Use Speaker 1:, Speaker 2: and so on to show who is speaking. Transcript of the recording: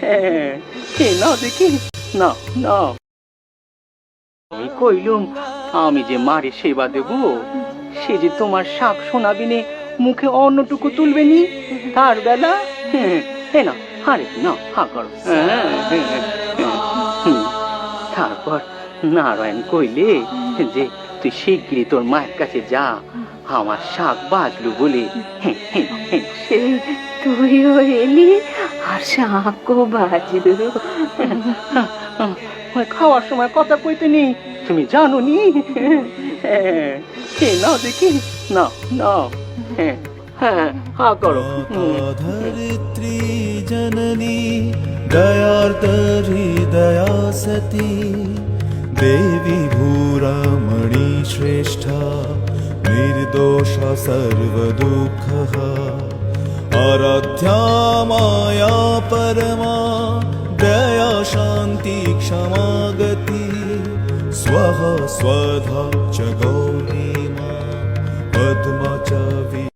Speaker 1: হ্যাঁ, কে নাও দেখি না না আমি কইলুম আমি যে মারে সেবা দেব সে যে তোমার শাক নে মুখে তুলবে নি তার বেলা? হ্যাঁ, না আরে না হা হ্যাঁ, হ্যাঁ, হ্যাঁ। তারপর নারায়ণ কইলে যে তুই শিগগিরই তোর মায়ের কাছে যা আমার শাক বাজলু বলে। হ্যাঁ, হ্যাঁ, হ্যাঁ।
Speaker 2: তুইও এলি? আচ্ছা, সাঁকো
Speaker 1: বাজু খাওয়ার সময় কথা কইতে নেই। তুমি জানো নি? হ্যাঁ, না দেখি। না নাও। হ্যাঁ, হ্যাঁ হা করো। ধরিত্রী
Speaker 3: জননী দয়ার তরি দয়া সতী দেবী ভূরা মণি শ্রেষ্ঠা নির্দোষ সর্ব দুঃখ आराध्या माया परमा दया शान्ति क्षमा गति स्वः स्वधा गौरी पद्मा